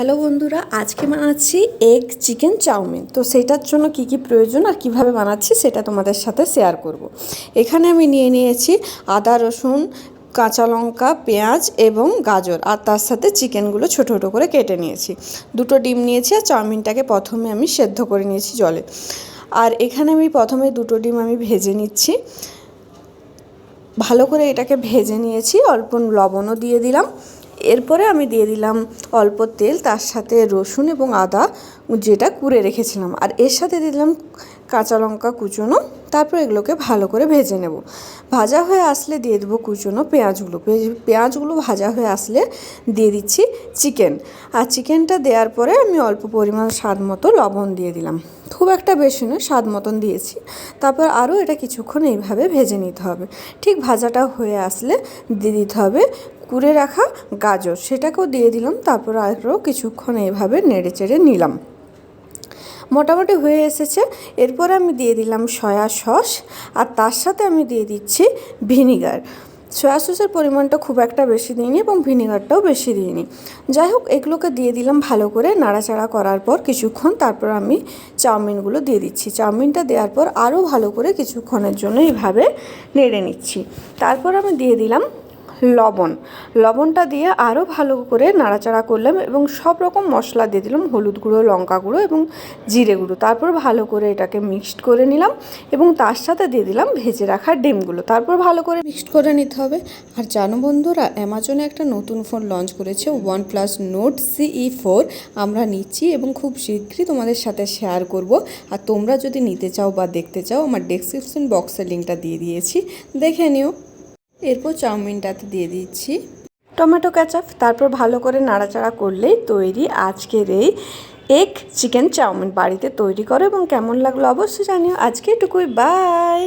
Hello বন্ধুরা, আজকে বানাচ্ছি এগ চিকেন চাউমিন। তো সেটার জন্য কি কি প্রয়োজন আর কীভাবে বানাচ্ছি সেটা তোমাদের সাথে শেয়ার করব। এখানে আমি নিয়ে নিয়েছি আদা, রসুন, কাঁচা লঙ্কা, পেঁয়াজ এবং গাজর আর তার সাথে চিকেনগুলো ছোটো ছোটো করে কেটে নিয়েছি। দুটো ডিম নিয়েছি আর চাউমিনটাকে প্রথমে আমি সেদ্ধ করে নিয়েছি জলে। আর এখানে আমি প্রথমে দুটো ডিম আমি ভেজে নিচ্ছি। ভালো করে এটাকে ভেজে নিয়েছি, অল্প লবণও দিয়ে দিলাম। এরপরে আমি দিয়ে দিলাম অল্প তেল, তার সাথে রসুন এবং আদা যেটা কুড়ে রেখেছিলাম। আর এর সাথে দিলাম কাঁচা লঙ্কা কুচোনো, তারপর এগুলোকে ভালো করে ভেজে নেব। ভাজা হয়ে আসলে দিয়ে দেবো কুচোনো পেঁয়াজগুলো। পেঁয়াজগুলো ভাজা হয়ে আসলে দিয়ে দিচ্ছি চিকেন। আর চিকেনটা দেওয়ার পরে আমি অল্প পরিমাণ স্বাদ মতো লবণ দিয়ে দিলাম। খুব একটা বেশি নয়, স্বাদ মতন দিয়েছি। তারপর আরও এটা কিছুক্ষণ এইভাবে ভেজে নিতে হবে। ঠিক ভাজাটা হয়ে আসলে দিয়ে দিতে হবে কুড়ে রাখা গাজর, সেটাকেও দিয়ে দিলাম, তারপর আরও কিছুক্ষণ এইভাবে নেড়ে চেড়ে নিলাম। মোটামুটি হয়ে এসেছে। এরপর আমি দিয়ে দিলাম সয়া সস, আর তার সাথে আমি দিয়ে দিচ্ছি ভিনিগার। সয়া সসের পরিমাণটা খুব একটা বেশি দিইনি এবং ভিনিগারটাও বেশি দিইনি। যাই হোক, এগুলোকে দিয়ে দিলাম ভালো করে নাড়াচাড়া করার পর কিছুক্ষণ, তারপর আমি চাউমিনগুলো দিয়ে দিচ্ছি। চাউমিনটা দেওয়ার পর আরও ভালো করে কিছুক্ষণের জন্য এইভাবে নেড়ে নিচ্ছি। তারপর আমি দিয়ে দিলাম লবণ। লবণটা দিয়ে আরও ভালো করে নাড়াচাড়া করলাম এবং সব রকম মশলা দিয়ে দিলাম। হলুদ গুঁড়ো, লঙ্কা গুঁড়ো এবং জিরে গুঁড়ো। তারপর ভালো করে এটাকে মিক্সড করে নিলাম এবং তার সাথে দিয়ে দিলাম ভেজে রাখা ডিমগুলো। তারপর ভালো করে মিক্সড করে নিতে হবে। আর জানো বন্ধুরা, অ্যামাজনে একটা নতুন ফোন লঞ্চ করেছে one plus Nord CE four আমরা নিচ্ছি এবং খুব শীঘ্রই তোমাদের সাথে শেয়ার করব। আর তোমরা যদি নিতে চাও বা দেখতে চাও, আমার ডেসক্রিপশন বক্সের লিঙ্কটা দিয়ে দিয়েছি। দেখে নিও। এরপর চাউমিনটাতে দিয়ে দিচ্ছি। টমেটো ক্যাচাপ তারপর ভালো করে নাড়াচাড়া করলেই তৈরি আজকের এই এগ চিকেন চাউমিন। বাড়িতে তৈরি করো এবং কেমন লাগল অবশ্যই জানিও। আজকে এটুকুই, বাই!